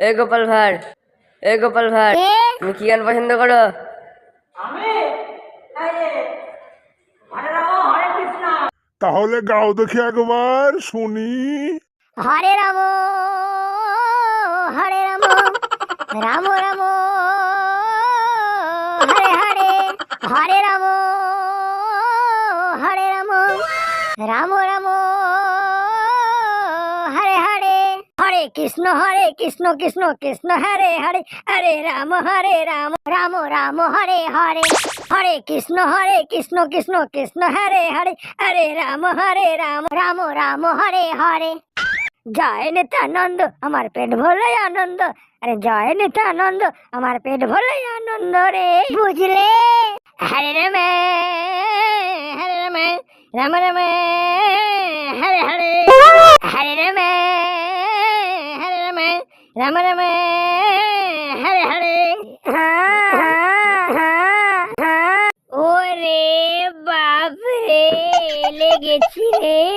এ গোপাল ভাঁড় এ গোপাল ভাঁড় তুমি কি গান পছন্দ করো? তাহলে গাও দেখি একবার শুনি। হরে রাম হরে রাম রাম রাম হরে হরে হরে রাম হরে রাম রাম রাম। কৃষ্ণ হরে কৃষ্ণ কৃষ্ণ কৃষ্ণ হরে হরে হরে রাম হরে রাম রাম রাম, হরে হরে হরে কৃষ্ণ হরে কৃষ্ণ কৃষ্ণ কৃষ্ণ হরে হরে হরে রাম হরে রাম রাম রাম, হরে হরে। জয় নিত্যানন্দ আমার পেট ভরলে আনন্দ, আরে জয় নিত্যানন্দ আমার পেট ভরলে আনন্দ রে, বুঝলে? হরে রামে হরে রামে, রাম, রামে, হরে হরে হরে রামে। রামে রাম হরে হরে ওরে বাপ রে লেগেছি রে।